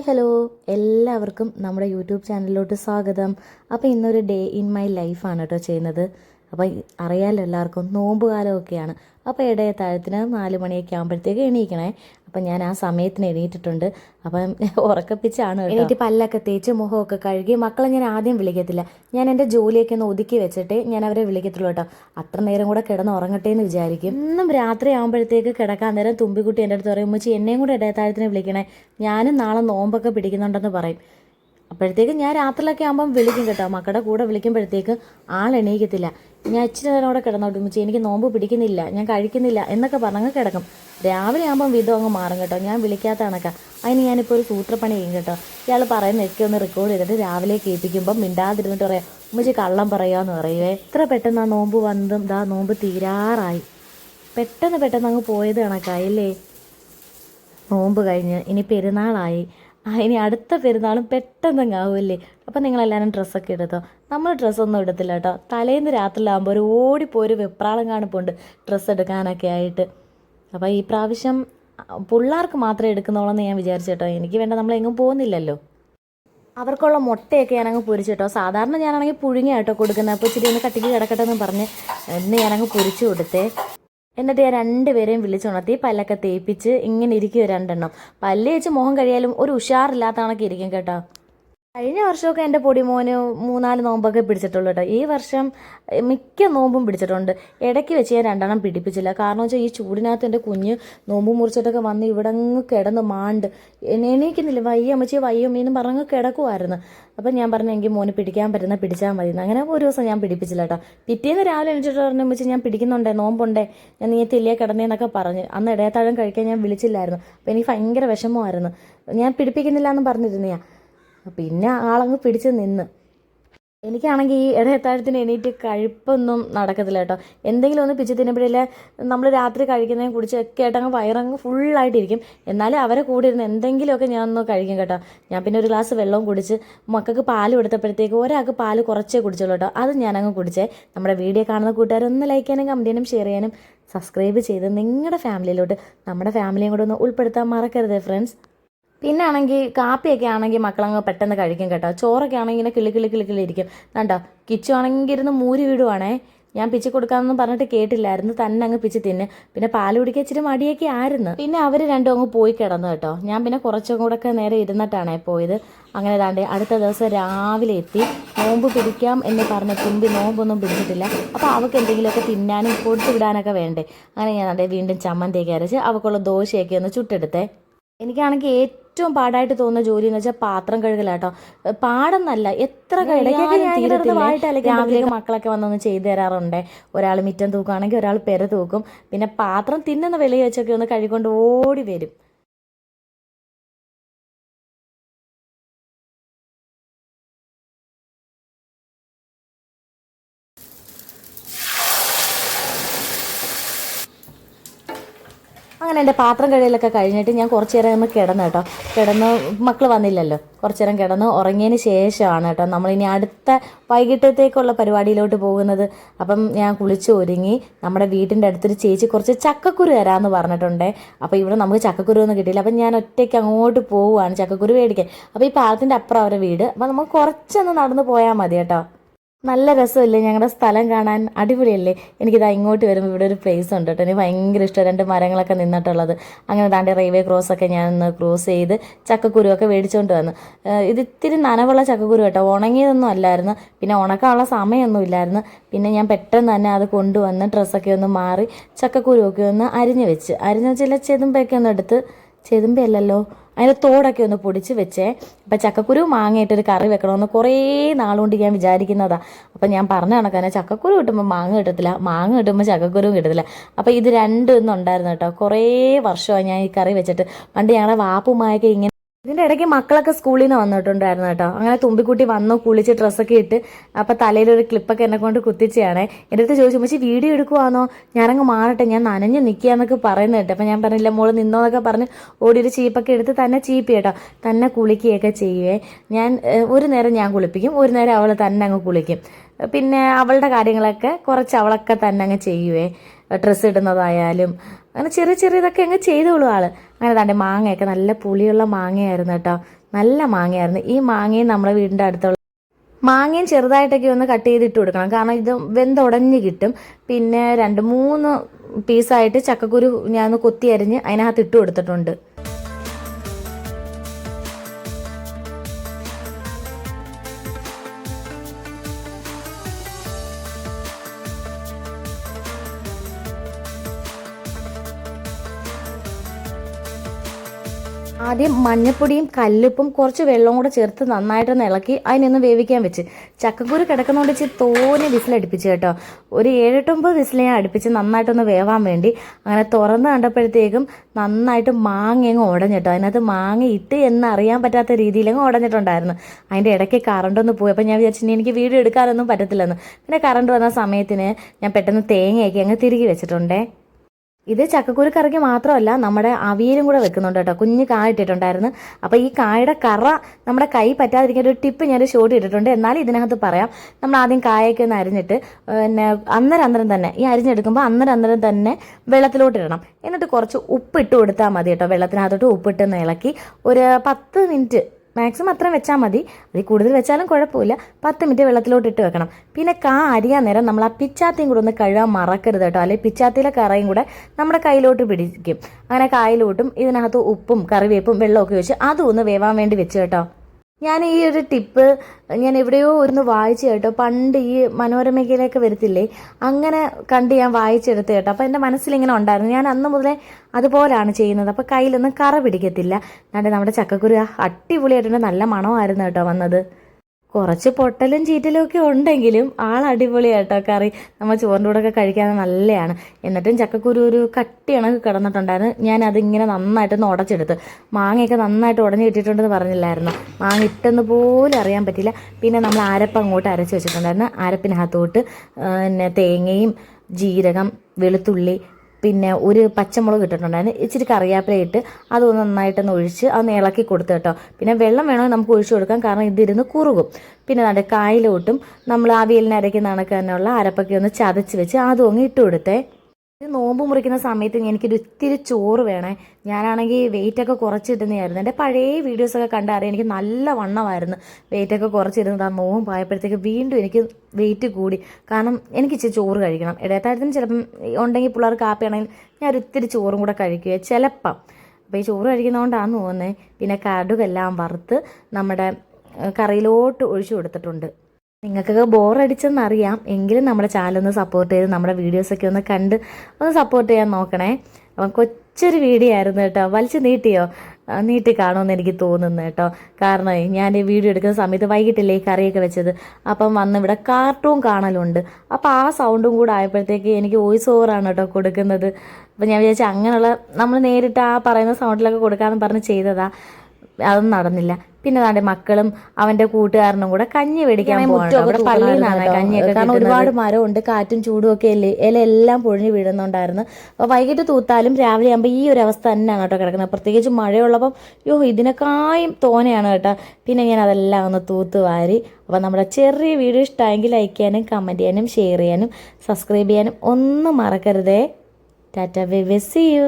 Hi hello. എല്ലാവർക്കും നമ്മുടെ YouTube ചാനലിലോട്ട് സ്വാഗതം. അപ്പോൾ ഇന്നൊരു ഡേ ഇൻ മൈ ലൈഫാണ് കേട്ടോ ചെയ്യുന്നത്. അപ്പോൾ അറിയാമല്ലോ എല്ലാവർക്കും നോമ്പ് കാലമൊക്കെയാണ്. അപ്പോൾ ഇടയ താഴത്തിന് നാല് മണിയൊക്കെ ആകുമ്പോഴത്തേക്ക് എണീക്കണേ. അപ്പം ഞാൻ ആ സമയത്തിന് എണീറ്റിട്ടുണ്ട്. അപ്പം ഉറക്കപ്പിച്ചാണ് എണീറ്റ് പല്ലൊക്കെ തേച്ച് മുഖമൊക്കെ കഴുകി മക്കളെ ഞാൻ ആദ്യം വിളിക്കത്തില്ല. ഞാൻ എന്റെ ജോലിയൊക്കെ ഒന്ന് ഒതുക്കി വെച്ചിട്ട് ഞാൻ അവരെ വിളിക്കത്തുള്ളൂ കേട്ടോ. അത്ര നേരം കൂടെ കിടന്ന് ഉറങ്ങട്ടെ എന്ന് വിചാരിക്കും. ഇന്നും രാത്രി ആകുമ്പോഴത്തേക്ക് കിടക്കാൻ നേരം തുമ്പിക്കുട്ടി എന്റെ അടുത്ത് പറയും ഉമ്മച്ചി എന്നെയും കൂടെ ഇടയത്താഴത്തിന് വിളിക്കണേ. ഞാനും നാളെ നോമ്പൊക്കെ പിടിക്കുന്നുണ്ടെന്ന് പറയും. അപ്പോഴത്തേക്ക് ഞാൻ രാത്രിയിലൊക്കെ ആകുമ്പം വിളിക്കും കേട്ടോ. മക്കളുടെ കൂടെ വിളിക്കുമ്പോഴത്തേക്ക് ആൾ എണീക്കത്തില്ല. ഞാൻ ഇച്ചിരി നേരം അവിടെ കിടന്നോട്ട് എനിക്ക് നോമ്പ് പിടിക്കുന്നില്ല ഞാൻ കഴിക്കുന്നില്ല എന്നൊക്കെ പറഞ്ഞങ്ങ് കിടക്കും. രാവിലെ ആകുമ്പം വിധം അങ്ങ് മാറും കേട്ടോ. ഞാൻ വിളിക്കാത്ത കണക്കാ. അതിന് ഞാനിപ്പോൾ ഒരു സൂത്രപ്പണി ചെയ്യും കേട്ടോ. ഇയാൾ പറയുന്നതൊക്കെ ഒന്ന് റെക്കോർഡ് ചെയ്തിട്ട് രാവിലെ കേൾപ്പിക്കുമ്പം മിണ്ടാതിരുന്നിട്ട് പറയാം ഉമ്മച്ചി കള്ളം പറയാമെന്ന് പറയുവേ. എത്ര പെട്ടെന്ന് ആ നോമ്പ് വന്നതും ദാ നോമ്പ് തീരാറായി. പെട്ടെന്ന് പെട്ടെന്ന് അങ്ങ് പോയത് കണക്കായില്ലേ? നോമ്പ് കഴിഞ്ഞ് ഇനി പെരുന്നാളായി. ഇനി അടുത്ത പെരുന്നാളും പെട്ടെന്ന് ആവുമല്ലേ അപ്പം നിങ്ങളെല്ലാവരും ഡ്രസ്സൊക്കെ എടുത്തോ? നമ്മൾ ഡ്രസ്സൊന്നും എടുത്തില്ല കേട്ടോ. തലേന്ന് രാത്രിയിലാകുമ്പോൾ ഒരു ഓടിപ്പോയി ഒരു വെപ്രാളം കാണിപ്പുണ്ട് ഡ്രസ്സ് എടുക്കാനൊക്കെ ആയിട്ട്. അപ്പോൾ ഈ പ്രാവശ്യം പിള്ളേർക്ക് മാത്രം എടുക്കുന്നോളൂ എന്ന് ഞാൻ വിചാരിച്ചു കേട്ടോ. എനിക്ക് വേണ്ട നമ്മൾ എങ്ങും പോകുന്നില്ലല്ലോ. അവർക്കുള്ള മുട്ടയൊക്കെ ഞാനങ്ങ് പൊരിച്ചു കേട്ടോ. സാധാരണ ഞാനാണെങ്കിൽ പുഴുങ്ങിയ കേട്ടോ കൊടുക്കുന്നത്. അപ്പോൾ ഇച്ചിരി ഒന്ന് കട്ടിക്ക് കിടക്കട്ടെ എന്ന് പറഞ്ഞ് ഇന്ന് ഞാനങ്ങ് പൊരിച്ചു കൊടുത്തേ. എന്നിട്ട് ഞാൻ രണ്ടുപേരെയും വിളിച്ചുണർത്തി പല്ലൊക്കെ തേപ്പിച്ച് ഇങ്ങനെ ഇരിക്കുക രണ്ടെണ്ണം. പല്ല് വെച്ച് മുഖം കഴിയാലും ഒരു ഉഷാറില്ലാത്ത കണക്ക് ഇരിക്കും കേട്ടോ. കഴിഞ്ഞ വർഷമൊക്കെ എന്റെ പൊടിമോന് മൂന്നാൽ നോമ്പൊക്കെ പിടിച്ചിട്ടുള്ളൂ കേട്ടോ ഈ വർഷം മിക്ക നോമ്പും പിടിച്ചിട്ടുണ്ട്. ഇടയ്ക്ക് വെച്ച് ഞാൻ രണ്ടെണ്ണം പിടിപ്പിച്ചില്ല. കാരണം വെച്ചാൽ ഈ ചൂടിനകത്ത് എന്റെ കുഞ്ഞ് നോമ്പ് മുറിച്ചിട്ടൊക്കെ വന്ന് ഇവിടെ അങ്ങ് കിടന്ന് മാണ്ട്. എണീക്കുന്നില്ല. വയ്യ അമ്മച്ചി വയ്യ അമ്മയെന്നും കിടക്കുമായിരുന്നു അപ്പം ഞാൻ പറഞ്ഞു എനിക്ക് മോന് പിടിക്കാൻ പറ്റുന്ന പിടിച്ചാൽ മതി. അങ്ങനെ ഒരു ദിവസം ഞാൻ പിടിപ്പിച്ചില്ല കേട്ടോ പിറ്റേന്ന് രാവിലെ എണീച്ചിട്ട് പറഞ്ഞു അമ്മച്ചി ഞാൻ പിടിക്കുന്നുണ്ടേ നോമ്പുണ്ടേ. ഞാൻ നീ തെല്ലിയെ കിടന്നേന്നൊക്കെ പറഞ്ഞ്. അന്ന് ഇടയത്താഴം കഴിക്കാൻ ഞാൻ വിളിച്ചില്ലായിരുന്നു. അപ്പം എനിക്ക് ഭയങ്കര വിഷമമായിരുന്നു. ഞാൻ പിടിപ്പിക്കുന്നില്ല എന്ന് പറഞ്ഞിരുന്നയാ പിന്നെ ആളങ്ങ് പിടിച്ച് നിന്ന്. എനിക്കാണെങ്കിൽ ഈ ഇടയത്താഴത്തിന് എണീറ്റ് കഴിപ്പൊന്നും നടക്കത്തില്ല കേട്ടോ. എന്തെങ്കിലും ഒന്ന് പിച്ച് തിന്നപ്പോഴേ നമ്മൾ രാത്രി കഴിക്കുന്നതിനെ കുടിച്ചൊക്കെ ആയിട്ട് അങ്ങ് വയറങ്ങ് ഫുള്ളായിട്ടിരിക്കും. എന്നാലും അവരെ കൂടെ ഇരുന്ന് എന്തെങ്കിലുമൊക്കെ ഞാൻ ഒന്ന് കഴിക്കും കേട്ടോ. ഞാൻ പിന്നെ ഒരു ഗ്ലാസ് വെള്ളവും കുടിച്ച് മക്കൾക്ക് പാൽ കൊടുത്തപ്പോഴത്തേക്ക് ഒരാൾക്ക് പാൽ കുറച്ചേ കുടിച്ചുള്ളൂ കേട്ടോ. അത് ഞാനങ്ങ് കുടിച്ചേ. നമ്മുടെ വീഡിയോ കാണുന്ന കൂട്ടുകാരൊന്ന് ലൈക്ക് ചെയ്യാനും കമന്റ് ചെയ്യാനും ഷെയർ ചെയ്യാനും സബ്സ്ക്രൈബ് ചെയ്ത് നിങ്ങളുടെ ഫാമിലിയിലോട്ട് നമ്മുടെ ഫാമിലിയും കൂടെ ഒന്ന് ഉൾപ്പെടുത്താൻ മറക്കരുത് ഫ്രണ്ട്സ് പിന്നെ ആണെങ്കിൽ കാപ്പിയൊക്കെ ആണെങ്കിൽ മക്കളങ്ങ് പെട്ടെന്ന് കഴിക്കും കേട്ടോ. ചോറൊക്കെ ആണെങ്കിൽ ഇങ്ങനെ കിളി കിളി കിളി ഇരിക്കും. കണ്ടോ? കിച്ചു ആണെങ്കിൽ ഇരുന്ന് മൂരി വിടുവാണേ. ഞാൻ പിച്ച് കൊടുക്കാമെന്ന് പറഞ്ഞിട്ട് കേട്ടില്ലായിരുന്നു. തന്നെ അങ്ങ് പിച്ച് തിന്ന്. പിന്നെ പാൽ കുടിക്കാൻ ഇച്ചിരി മടിയൊക്കെ ആയിരുന്നു. പിന്നെ അവർ രണ്ടും അങ്ങ് പോയി കിടന്നു കേട്ടോ. ഞാൻ പിന്നെ കുറച്ചും കൂടെ ഒക്കെ നേരെ ഇരുന്നിട്ടാണേ പോയത്. അങ്ങനെ താണ്ടേ അടുത്ത ദിവസം രാവിലെ എത്തി. നോമ്പ് പിടിക്കാം എന്ന് പറഞ്ഞ തുമ്പി നോമ്പൊന്നും പിടിച്ചിട്ടില്ല. അപ്പോൾ അവൾക്ക് എന്തെങ്കിലുമൊക്കെ തിന്നാനും കൊടുത്തു വിടാനൊക്കെ വേണ്ടേ. അങ്ങനെ ഞാൻ വീണ്ടും ചമ്മന്തിയൊക്കെ അരച്ച് അവൾക്കുള്ള ദോശയൊക്കെ ഒന്ന് ചുട്ടെടുത്തേ. എനിക്കാണെങ്കിൽ ഏറ്റവും പാടായിട്ട് തോന്നുന്ന ജോലി എന്ന് വെച്ചാൽ പാത്രം കഴുകലാട്ടോ. പാടെന്നല്ല എത്ര കഴുകിയാലും തീരത്തില്ല. രാവിലെ മക്കളൊക്കെ വന്നൊന്ന് ചെയ്തു തരാറുണ്ട്. ഒരാൾ മിറ്റം തൂക്കുകയാണെങ്കിൽ ഒരാൾ പെര തൂക്കും. പിന്നെ പാത്രം തിന്നുന്ന വിലയെ വെച്ചൊക്കെ ഒന്ന് കഴുകൊണ്ട് ഓടി വരും അങ്ങനെ എന്റെ പാത്രം കഴിയലൊക്കെ കഴിഞ്ഞിട്ട് ഞാൻ കുറച്ച് നേരം നമ്മൾ കിടന്നു കേട്ടോ. കിടന്ന് മക്കൾ വന്നില്ലല്ലോ. കുറച്ച് നേരം കിടന്ന് ഉറങ്ങിയതിന് ശേഷമാണ് കേട്ടോ നമ്മളിനി അടുത്ത വൈകിട്ടത്തേക്കുള്ള പരിപാടിയിലോട്ട് പോകുന്നത്. അപ്പം ഞാൻ കുളിച്ച് ഒരുങ്ങി നമ്മുടെ വീട്ടിന്റെ അടുത്തൊരു ചേച്ചി കുറച്ച് ചക്കക്കുരു തരാമെന്ന് പറഞ്ഞിട്ടുണ്ടേ. അപ്പം ഇവിടെ നമുക്ക് ചക്കക്കുരു ഒന്നും കിട്ടിയില്ല. അപ്പം ഞാൻ ഒറ്റയ്ക്ക് അങ്ങോട്ട് പോവുകയാണ് ചക്കക്കുരു മേടിക്കാൻ. അപ്പോൾ ഈ പാലത്തിന്റെ അപ്പുറം അവരുടെ വീട്. അപ്പം നമുക്ക് കുറച്ചൊന്ന് നടന്ന് പോയാൽ മതി കേട്ടോ. നല്ല രസമല്ലേ ഞങ്ങളുടെ സ്ഥലം കാണാൻ? അടിപൊളിയല്ലേ? എനിക്കിതാ ഇങ്ങോട്ട് വരുമ്പോൾ ഇവിടെ ഒരു പ്ലേസ് ഉണ്ട് കേട്ടോ. എനിക്ക് ഭയങ്കര ഇഷ്ടം. രണ്ട് മരങ്ങളൊക്കെ നിന്നിട്ടുള്ളത്. അങ്ങനെ താണ്ടി റെയിൽവേ ക്രോസ് ഒക്കെ ഞാൻ ഒന്ന് ക്രോസ് ചെയ്ത് ചക്കക്കുരുവൊക്കെ മേടിച്ചുകൊണ്ട് വന്നു. ഇത് ഇത്തിരി നനവുള്ള ചക്കക്കുരു കേട്ടോ. ഉണങ്ങിയതൊന്നും അല്ലായിരുന്നു. പിന്നെ ഉണക്കാനുള്ള സമയമൊന്നും ഇല്ലായിരുന്നു. പിന്നെ ഞാൻ പെട്ടെന്ന് തന്നെ അത് കൊണ്ടുവന്ന് ഡ്രസ്സൊക്കെ ഒന്ന് മാറി ചക്കക്കുരുവൊക്കെ ഒന്ന് അരിഞ്ഞ് വെച്ച്. അരിഞ്ഞ് വെച്ചില്ല ചെതുമ്പൊക്കെ ഒന്ന് എടുത്ത് ചെതുമ്പയല്ലല്ലോ. അതിന്റെ തോടൊക്കെ ഒന്ന് പൊടിച്ച് വെച്ചേ. അപ്പം ചക്കക്കുരു മാങ്ങയിട്ടൊരു കറി വെക്കണമെന്ന് കുറേ നാളുകൊണ്ട് ഞാൻ വിചാരിക്കുന്നതാ. അപ്പം ഞാൻ പറഞ്ഞ കണക്കാണ് ചക്കക്കുരു കിട്ടുമ്പോൾ മാങ്ങ കിട്ടത്തില്ല. മാങ്ങ കിട്ടുമ്പോൾ ചക്കക്കുരുവും കിട്ടത്തില്ല. അപ്പം ഇത് രണ്ടും ഇന്നുണ്ടായിരുന്നു കേട്ടോ. കുറേ വർഷമായി ഞാൻ ഈ കറി വെച്ചിട്ട്. പണ്ട് ഞങ്ങളുടെ വാപ്പുമായൊക്കെ ഇങ്ങനെ ഇതിന്റെ ഇടയ്ക്ക് മക്കളൊക്കെ സ്കൂളിൽ നിന്ന് വന്നിട്ടുണ്ടായിരുന്നു കേട്ടോ. അങ്ങനെ തുമ്പിക്കുട്ടി വന്നു കുളിച്ച് ഡ്രസ്സൊക്കെ ഇട്ട്. അപ്പം തലയിലൊരു ക്ലിപ്പൊക്കെ എന്നെ കൊണ്ട് കുത്തിച്ചാണ് എന്റെ അടുത്ത് ചോദിച്ചു പക്ഷേ വീഡിയോ എടുക്കുവാന്നോ? ഞാനങ്ങ് മാറട്ടെ ഞാൻ നനഞ്ഞ് നിൽക്കുകയെന്നൊക്കെ പറയുന്നത് കേട്ടോ. അപ്പം ഞാൻ പറഞ്ഞില്ല മോൾ നിന്നോന്നൊക്കെ പറഞ്ഞ് ഓടിയൊരു ചീപ്പൊക്കെ എടുത്ത് തന്നെ ചീപ്പി കേട്ടോ. തന്നെ കുളിക്കുകയൊക്കെ ചെയ്യുവേ. ഞാൻ ഒരു നേരം ഞാൻ കുളിപ്പിക്കും ഒരു നേരം അവൾ തന്നെ അങ്ങ് കുളിക്കും. പിന്നെ അവളുടെ കാര്യങ്ങളൊക്കെ കുറച്ച് അവളൊക്കെ തന്നെ അങ്ങ് ചെയ്യുവേ. ഡ്രസ്സ് ഇടുന്നതായാലും അങ്ങനെ ചെറിയ ചെറിയതൊക്കെ അങ്ങ് ചെയ്തോളൂ ആൾ. അങ്ങനെ തന്റെ മാങ്ങയൊക്കെ നല്ല പുളിയുള്ള മാങ്ങയായിരുന്നു കേട്ടോ. നല്ല മാങ്ങയായിരുന്നു. ഈ മാങ്ങയും നമ്മുടെ വീടിന്റെ അടുത്തുള്ള മാങ്ങയും ചെറുതായിട്ടൊക്കെ ഒന്ന് കട്ട് ചെയ്തിട്ട് കൊടുക്കണം. കാരണം ഇത് വെന്തുടഞ്ഞ് കിട്ടും. പിന്നെ രണ്ട് മൂന്ന് പീസായിട്ട് ചക്കക്കുരു ഞാൻ ഒന്ന് കൊത്തി അരിഞ്ഞ് അതിനകത്ത് ഇട്ട് കൊടുത്തിട്ടുണ്ട്. ആദ്യം മഞ്ഞപ്പൊടിയും കല്ലുപ്പും കുറച്ച് വെള്ളവും കൂടെ ചേർത്ത് നന്നായിട്ടൊന്ന് ഇളക്കി അതിനൊന്ന് വേവിക്കാൻ വെച്ച്. ചക്കക്കുരു കിടക്കുന്നതുകൊണ്ട് ഇച്ചിരി തോനെ വിസിലടുപ്പിച്ച് കേട്ടോ. ഒരു ഏഴെട്ടൊമ്പത് വിസിൽ ഞാൻ അടുപ്പിച്ച് നന്നായിട്ടൊന്ന് വേവാൻ വേണ്ടി. അങ്ങനെ തുറന്ന് കണ്ടപ്പോഴത്തേക്കും നന്നായിട്ട് മാങ്ങ അങ്ങ് ഉടഞ്ഞിട്ടോ അതിനകത്ത് മാങ്ങ ഇട്ട് എന്നറിയാൻ പറ്റാത്ത രീതിയിലങ്ങ് ഉടഞ്ഞിട്ടുണ്ടായിരുന്നു. അതിന്റെ ഇടയ്ക്ക് കറണ്ടൊന്ന് പോയി. അപ്പോൾ ഞാൻ വിചാരിച്ചു ഇനി എനിക്ക് വീഡിയോ എടുക്കാനൊന്നും പറ്റത്തില്ലെന്ന്. പിന്നെ കറണ്ട് വന്ന സമയത്തിന് ഞാൻ പെട്ടെന്ന് തേങ്ങയൊക്കെ അങ്ങ് തിരികെ വെച്ചിട്ടുണ്ടേ. ഇത് ചക്കക്കുരു കറിക്ക് മാത്രമല്ല നമ്മുടെ അവിയലും കൂടെ വെക്കുന്നുണ്ട് കേട്ടോ. കുഞ്ഞ് കായ ഇട്ടിട്ടുണ്ടായിരുന്നു. അപ്പോൾ ഈ കായയുടെ കറ നമ്മുടെ കൈ പറ്റാതിരിക്കാൻ ഒരു ടിപ്പ് ഞാൻ ഷോട്ട് ഇട്ടിട്ടുണ്ട്. എന്നാലും ഇതിനകത്ത് പറയാം നമ്മൾ ആദ്യം കായൊക്കെ ഒന്ന് അരിഞ്ഞിട്ട് പിന്നെ അന്നേരം അന്നേരം തന്നെ ഈ അരിഞ്ഞെടുക്കുമ്പോൾ അന്നേരം അന്നേരം തന്നെ വെള്ളത്തിലോട്ട് ഇടണം. എന്നിട്ട് കുറച്ച് ഉപ്പിട്ട് കൊടുത്താൽ മതി കേട്ടോ. വെള്ളത്തിനകത്തോട്ട് ഉപ്പിട്ട് ഇളക്കി ഒരു പത്ത് മിനിറ്റ് മാക്സിമം അത്രയും വെച്ചാൽ മതി. അതിൽ കൂടുതൽ വെച്ചാലും കുഴപ്പമില്ല. പത്ത് മിനിറ്റ് വെള്ളത്തിലോട്ട് ഇട്ട് വെക്കണം. പിന്നെ കാ അരിയാൻ നേരം നമ്മൾ ആ പിച്ചാത്തിയും കൂടെ ഒന്ന് കഴുകാൻ മറക്കരുത് കേട്ടോ. അല്ലെങ്കിൽ പിച്ചാത്തിയിലെ കറയും കൂടെ നമ്മുടെ കയ്യിലോട്ട് പിടിക്കും. അങ്ങനെ കായലോട്ടും ഇതിനകത്ത് ഉപ്പും കറിവേപ്പും വെള്ളമൊക്കെ വെച്ച് അതും ഒന്ന് വേവാൻ വേണ്ടി വെച്ച് കേട്ടോ. ഞാൻ ഈ ഒരു ടിപ്പ് ഞാൻ എവിടെയോ ഒന്ന് വായിച്ചു കേട്ടോ. പണ്ട് ഈ മനോരമയിലേക്ക് വരത്തില്ലേ? അങ്ങനെ കണ്ട് ഞാൻ വായിച്ചെടുത്ത് കേട്ടോ. അപ്പോൾ എന്റെ മനസ്സിലിങ്ങനെ ഉണ്ടായിരുന്നു. ഞാൻ അന്ന് മുതലേ അതുപോലാണ് ചെയ്യുന്നത്. അപ്പോൾ കയ്യിലൊന്നും കറ പിടിക്കത്തില്ല. എന്നിട്ട് നമ്മുടെ ചക്കക്കുരു അടിപൊളിയായിട്ടുണ്ട്. നല്ല മണമായിരുന്നു കേട്ടോ വന്നത്. കുറച്ച് പൊട്ടലും ചീറ്റലും ഒക്കെ ഉണ്ടെങ്കിലും ആൾ അടിപൊളിയാട്ടോ കറി. നമ്മൾ ചോറിന്റെ കൂടെ ഒക്കെ കഴിക്കാൻ നല്ലതാണ് എന്നിട്ടും ചക്കക്കുരു ഒരു കട്ടി ഇണക്ക് കിടന്നിട്ടുണ്ടായിരുന്നു. ഞാൻ അതിങ്ങനെ നന്നായിട്ടൊന്ന് ഉടച്ചെടുത്ത്. മാങ്ങയൊക്കെ നന്നായിട്ട് ഉടഞ്ഞു കിട്ടിയിട്ടുണ്ടെന്ന് പറഞ്ഞില്ലായിരുന്നു? മാങ്ങ ഇട്ടെന്ന് പോലും അറിയാൻ പറ്റില്ല പിന്നെ നമ്മൾ അരപ്പ് അങ്ങോട്ട് അരച്ച് വെച്ചിട്ടുണ്ടായിരുന്നു. അരപ്പിനകത്തോട്ട് പിന്നെ തേങ്ങയും ജീരകം വെളുത്തുള്ളി പിന്നെ ഒരു പച്ചമുളക് ഇട്ടിട്ടുണ്ടായിരുന്നു. ഇച്ചിരി കറിയാപ്പിലയിട്ട് ഇട്ട് അതൊന്ന് നന്നായിട്ടൊന്ന് ഒഴിച്ച് അതൊന്ന് ഇളക്കി കൊടുത്തു കേട്ടോ. പിന്നെ വെള്ളം വേണമെങ്കിൽ നമുക്ക് ഒഴിച്ചു കൊടുക്കാം. കാരണം ഇതിരുന്ന് കുറുകും. പിന്നെ നമ്മുടെ കായലോട്ടും നമ്മൾ അവിയലിന് നടക്കാനുള്ള അരപ്പൊക്കെ ഒന്ന് ചതച്ച് വെച്ച് അതും അങ്ങ് ഇട്ട് കൊടുത്തേ. നോമ്പ് മുറിക്കുന്ന സമയത്ത് എനിക്കൊരു ഇത്തിരി ചോറ് വേണേ. ഞാനാണെങ്കിൽ വെയിറ്റൊക്കെ കുറച്ചിട്ടുന്നതായിരുന്നു എന്റെ പഴയ വീഡിയോസൊക്കെ കണ്ടറിയാം എനിക്ക് നല്ല വണ്ണമായിരുന്നു. വെയിറ്റൊക്കെ കുറച്ചിരുന്നത് ആ നോമ്പ് ആയപ്പോഴത്തേക്ക് വീണ്ടും എനിക്ക് വെയിറ്റ് കൂടി. കാരണം എനിക്ക് ഇച്ചിരി ചോറ് കഴിക്കണം. ഇടയത്താഴത്തിന് ചിലപ്പം ഉണ്ടെങ്കിൽ പിള്ളേർ കാപ്പിയാണെങ്കിൽ ഞാൻ ഒരു ഇത്തിരി ചോറും കൂടെ കഴിക്കുക ചിലപ്പം. അപ്പോൾ ഈ ചോറ് കഴിക്കുന്നതുകൊണ്ടാണെന്ന് തോന്നുന്നത് പിന്നെ കടുകെല്ലാം വറുത്ത് നമ്മുടെ കറിയിലോട്ട് ഒഴിച്ചു കൊടുത്തിട്ടുണ്ട്. നിങ്ങൾക്കൊക്കെ ബോറടിച്ചെന്നറിയാം. എങ്കിലും നമ്മുടെ ചാനൽ ഒന്ന് സപ്പോർട്ട് ചെയ്ത് നമ്മുടെ വീഡിയോസൊക്കെ ഒന്ന് കണ്ട് ഒന്ന് സപ്പോർട്ട് ചെയ്യാൻ നോക്കണേ. അപ്പം കൊച്ചൊരു വീഡിയോ ആയിരുന്നു കേട്ടോ. വലിച്ചു നീട്ടിയോ? നീട്ടി കാണുമെന്ന് എനിക്ക് തോന്നുന്നു കേട്ടോ. കാരണം ഞാൻ ഈ വീഡിയോ എടുക്കുന്ന സമയത്ത് വൈകിട്ടില്ലേ ഈ കറിയൊക്കെ വെച്ചത്. അപ്പം വന്ന് ഇവിടെ കാർട്ടൂൺ കാണലുണ്ട്. അപ്പോൾ ആ സൗണ്ടും കൂടെ ആയപ്പോഴത്തേക്ക് എനിക്ക് വോയിസ് ഓവറാണ് കേട്ടോ കൊടുക്കുന്നത്. അപ്പം ഞാൻ വിചാരിച്ചു അങ്ങനെയുള്ള നമ്മൾ നേരിട്ട് ആ പറയുന്ന സൗണ്ടിലൊക്കെ കൊടുക്കാമെന്ന് പറഞ്ഞ് ചെയ്തതാ. അതൊന്നും നടന്നില്ല. പിന്നെ നാടെ മക്കളും അവന്റെ കൂട്ടുകാരനും കൂടെ കഞ്ഞി മേടിക്കാൻ പോകണം പള്ളിയിൽ നിന്നാണ് കഞ്ഞിയൊക്കെ കാരണം ഒരുപാട് മരമുണ്ട് കാറ്റും ചൂടും ഒക്കെ അല്ലേ? ഇല എല്ലാം പൊഴിഞ്ഞു വീഴുന്നുണ്ടായിരുന്നു. അപ്പോൾ വൈകിട്ട് തൂത്താലും രാവിലെ ആകുമ്പോൾ ഈ ഒരു അവസ്ഥ തന്നെയാണ് കേട്ടോ കിടക്കുന്നത്. പ്രത്യേകിച്ച് മഴയുള്ളപ്പം യോ ഇതിനേക്കായും തോനെയാണ് കേട്ടോ. പിന്നെ ഞാൻ അതെല്ലാം ഒന്ന് തൂത്ത് വാരി. അപ്പോൾ നമ്മുടെ ചെറിയ വീഡിയോ ഇഷ്ടമായെങ്കിൽ ലൈക്ക് ചെയ്യാനും കമന്റ് ചെയ്യാനും ഷെയർ ചെയ്യാനും സബ്സ്ക്രൈബ് ചെയ്യാനും ഒന്നും മറക്കരുതേ. Tata V C U